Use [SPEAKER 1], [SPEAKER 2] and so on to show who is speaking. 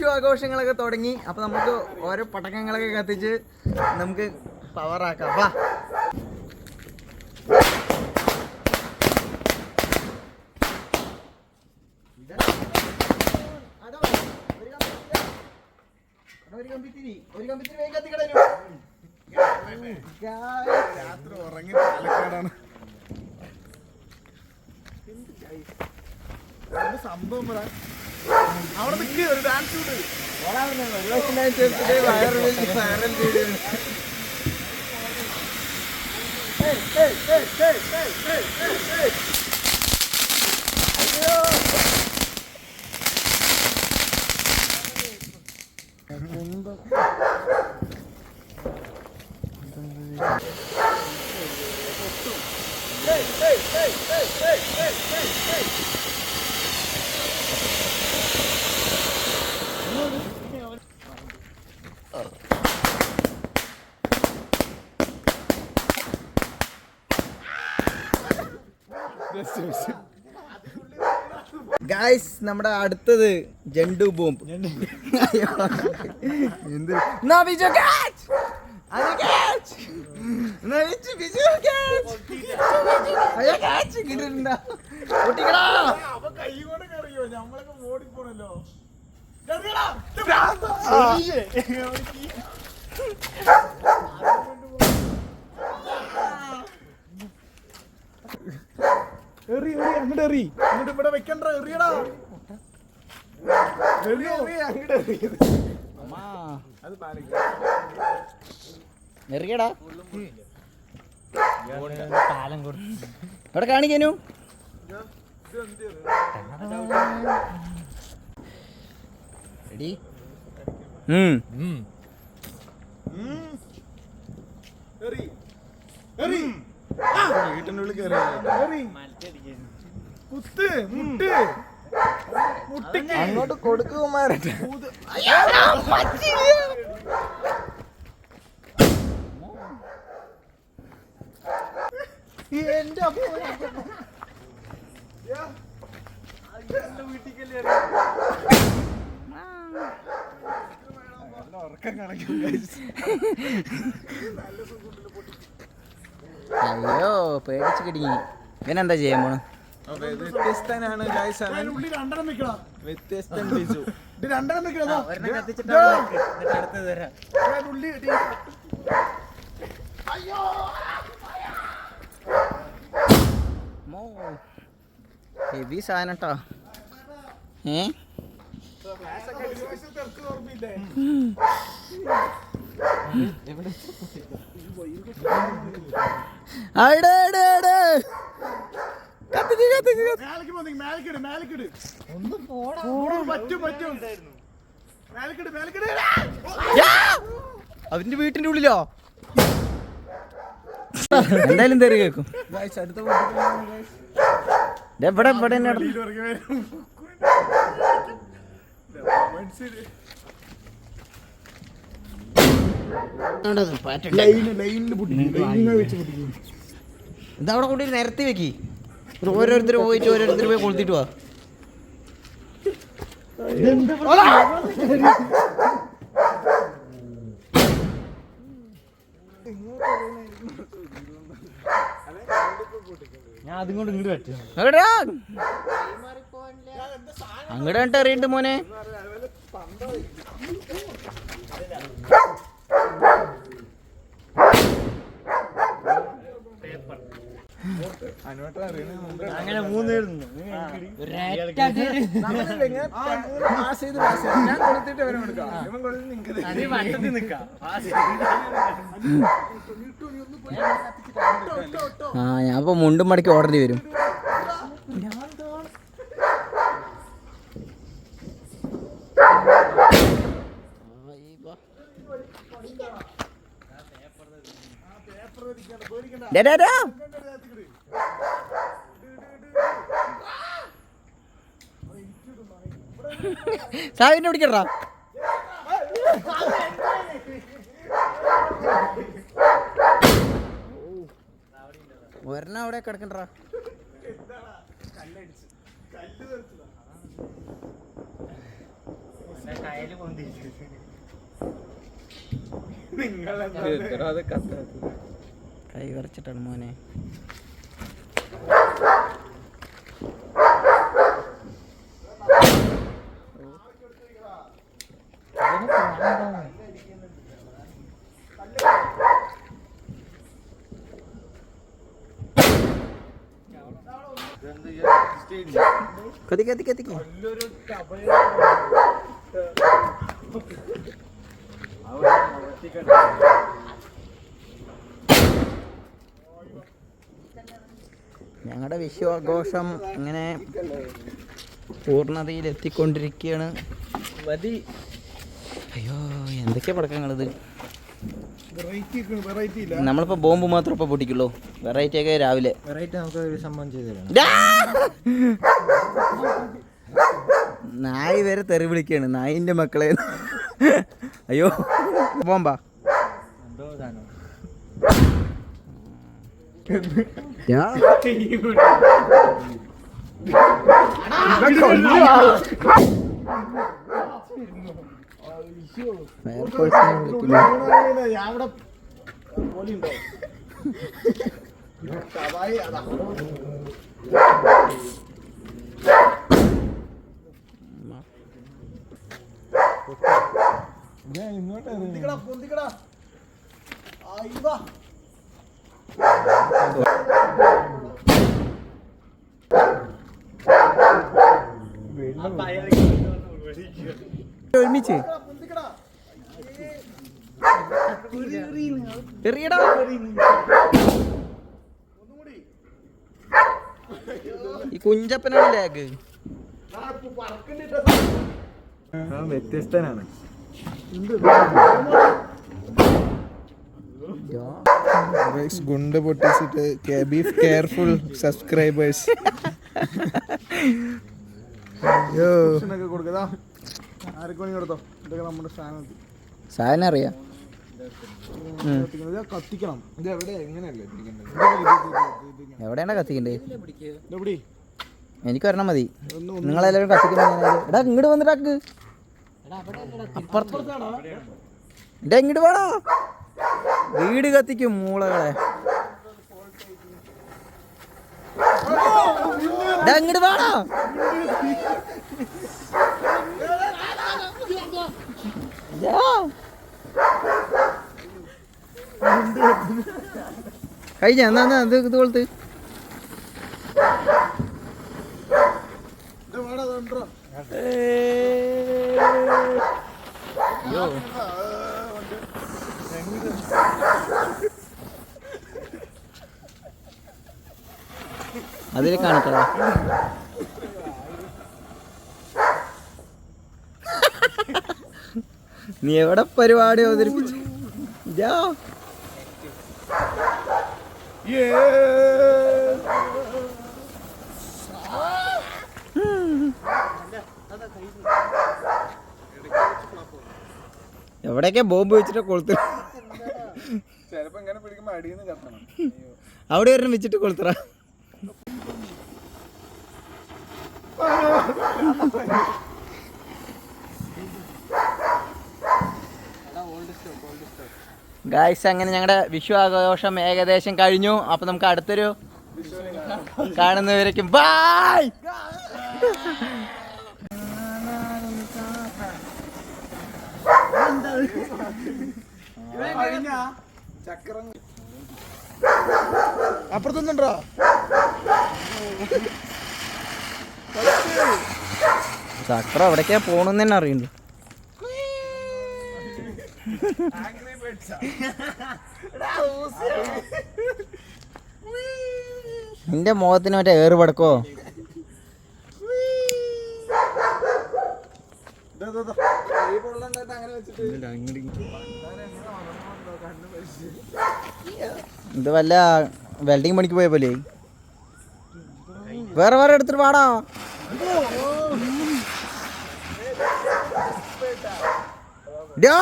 [SPEAKER 1] വിഷു ആഘോഷങ്ങളൊക്കെ തുടങ്ങി. അപ്പൊ നമുക്ക് ഓരോ പടക്കങ്ങളൊക്കെ കത്തിച്ച് നമുക്ക് പവറാക്കാം വാ. ഒരു ഒരു വേഗം
[SPEAKER 2] ഉറങ്ങി സംഭവം അവിടെ നിൽക്കുക ഒരു ഡാൻസ് ഉണ്ട്
[SPEAKER 1] ഒരു ലക്ഷം ഡാൻസ് എടുത്തിട്ട് വൈറൽ വൈറൽ വീഡിയോ ഗായ്സ് നമ്മുടെ അടുത്തത് ജണ്ടു ബോംബ്. എന്ത് എന്നാ ബിജു catch! അത് catch! എന്നാ ബിജു, catch! അയ്യോ, catch കിട്ടിയിട്ടുണ്ടോ? പൊട്ടിക്കടാ.
[SPEAKER 2] അവ കൈ കൊണ്ട് കറിയോ നമ്മളൊക്കെ ഓടിപ്പോണല്ലോ എറി എറി അങ്ങോട്ട് എറി അങ്ങോട്ട് ഇവിടെ വെക്കണ്ട എറിയടാ
[SPEAKER 1] എറിയടാ. ഇവിടെ കാണിക്കാനു? റെഡി
[SPEAKER 2] ഉള്ളിൽ കയറി കുത്ത് മുട്ട്.
[SPEAKER 1] അങ്ങോട്ട് കൊടുക്കുമാരട്ടെ എന്റെ. അയ്യോ പേടിച്ച് കിടങ്ങി. ഇവനെന്താ ചെയ്യാൻ പോണു?
[SPEAKER 3] വ്യത്യസ്തനാണ് ഗായ്സ് അവൻ
[SPEAKER 2] ഉള്ളി രണ്ടെണ്ണം വെക്കടാ.
[SPEAKER 3] വ്യത്യസ്തൻ ബിജു.
[SPEAKER 2] ഇത് രണ്ടെണ്ണം വെക്കടാ ഉള്ളി ഇടി.
[SPEAKER 1] ഹെവി സാധനം കേട്ടോ ഏ? അവിടെ കത്തിക്ക് കത്തിക്ക്. അവന്റെ വീട്ടിന്റെ ഉള്ളിലോ? എന്തായാലും തെറി കേക്കും.
[SPEAKER 2] എവിടെ എവിടെ.
[SPEAKER 1] ഇതവിടെ കൊണ്ടുപോയി നിരത്തി വെക്കി. ഓരോരുത്തർ പോയിട്ട് ഓരോരുത്തർ പോയി കൊളുത്തിട്ട് വാ.
[SPEAKER 3] ഞാൻ അതും കൊണ്ട് ഇങ്ങോട്ട് പറ്റും
[SPEAKER 1] അങ്ങടാ അങ്ങോട്ട് അറിയണ്ട് മോനെ.
[SPEAKER 3] കൊടുത്ത് നിങ്ങൾക്ക്
[SPEAKER 1] ആ ഞാൻ ഇപ്പൊ മുണ്ടും മടക്കി ഓടേണ്ടി വരും. Yeah. സാവിനെ പിടിക്കടാ ഒരെണ്ണ അവിടെ കിടക്കണ്ടാ?
[SPEAKER 3] അത് കത്താത്തത്.
[SPEAKER 1] കൈ വരച്ചിട്ടാണ് മോനെ. കത്തി കത്തി കത്തിക്ക് ഞങ്ങളുടെ വിശ്വാഘോഷം ഇങ്ങനെ പൂർണതയിൽ എത്തിക്കൊണ്ടിരിക്കുകയാണ്
[SPEAKER 3] മതി.
[SPEAKER 1] അയ്യോ എന്തൊക്കെയാ പടക്കങ്ങളിത്?
[SPEAKER 2] വെറൈറ്റി വെറൈറ്റി ഇല്ല.
[SPEAKER 1] നമ്മളിപ്പോ ബോംബ് മാത്രം ഇപ്പൊ പൊട്ടിക്കുള്ളൂ. വെറൈറ്റി ഒക്കെ രാവിലെ.
[SPEAKER 3] വെറൈറ്റി നമുക്ക് ഒരു സംഭവം ചെയ്തു തരണം
[SPEAKER 1] നായി വരെ തെറി വിളിക്കാണ്. നായിന്റെ മക്കളെ. അയ്യോ ബോംബാ
[SPEAKER 3] എന്തോ സാധനം
[SPEAKER 1] ഞാ ഫയർഫോഴ്സിനെ വിളിക്കുന്നു
[SPEAKER 2] അവിടെ പോലിണ്ടോ സവായി അതാ
[SPEAKER 3] ഞാൻ? ഇങ്ങോട്ട്
[SPEAKER 2] പൊന്തിക്കടാ പൊന്തിക്കടാ. ആയിവാ
[SPEAKER 1] ഒരുമിച്ച്. എറിയടാ ഈ കുഞ്ചപ്പനാണ് ലാഗ്
[SPEAKER 3] വ്യത്യസ്തനാണ്. ഗുണ്ട് പൊട്ടിച്ചിട്ട് ബീഫ് കെയർഫുൾ സബ്സ്ക്രൈബേഴ്സ്
[SPEAKER 2] ഭക്ഷണമൊക്കെ കൊടുക്കതാ ആരൊക്കെ വേണമെങ്കിൽ കൊടുത്തോ ഇതൊക്കെ നമ്മുടെ സ്ഥാനത്ത്
[SPEAKER 1] സാധനം അറിയാം.
[SPEAKER 2] കത്തിക്കണം?
[SPEAKER 3] ഇത് എവിടെ? എങ്ങനെയല്ലേ
[SPEAKER 1] എവിടെയാണ് കത്തിക്കണ്ടേ? എനിക്ക് വരണം മതി.
[SPEAKER 2] നിങ്ങൾ
[SPEAKER 1] നിങ്ങളെല്ലാവരും കത്തിക്കുന്ന എടാ ഇങ്ങോട്ട് വന്നിട്ടാക്ക് അപ്പുറത്ത്. എടാ ഇങ്ങോട്ട് വേണോ വീട് കത്തിക്കും മൂളകളെ. എടാ ഇങ്ങോട്ട് വേണോ കഴിഞ്ഞ? എന്നാ എന്നാ ഇത് ഇത് കൊളുത്ത്. അതിൽ കാണിക്കടാ. നീ എവിടെ പരിപാടി അവതരിപ്പിച്ചു? ജാ എവിടെയൊക്കെ ബോംബ് വെച്ചിട്ട് കൊളുത്ത
[SPEAKER 3] ചിലപ്പോ ഇങ്ങനെ പിടിക്കുമ്പോ കത്തണം.
[SPEAKER 1] അവിടെ ഒരെണ്ണം വെച്ചിട്ട് കൊളുത്തറ ഗായ്സ് അങ്ങനെ ഞങ്ങളുടെ വിഷു ആഘോഷം ഏകദേശം കഴിഞ്ഞു. അപ്പൊ നമുക്ക് അടുത്തൊരു കാണുന്നവരേക്കും. ബായ്
[SPEAKER 3] അപ്പുറത്തുണ്ടോ
[SPEAKER 2] അപ്പുറത്തൊന്നുണ്ടോ?
[SPEAKER 1] ചക്രം എവിടേക്കാ പോണെന്ന് തന്നെ അറിയണ്ടു നിന്റെ മുഖത്തിന് മറ്റേ ഏറ് പടക്കോ ഇത് വല്ല വെൽഡിങ് പണിക്ക് പോയ പോലെ? വേറെ വേറെ എടുത്തിട്ട് പാടാ ഡോ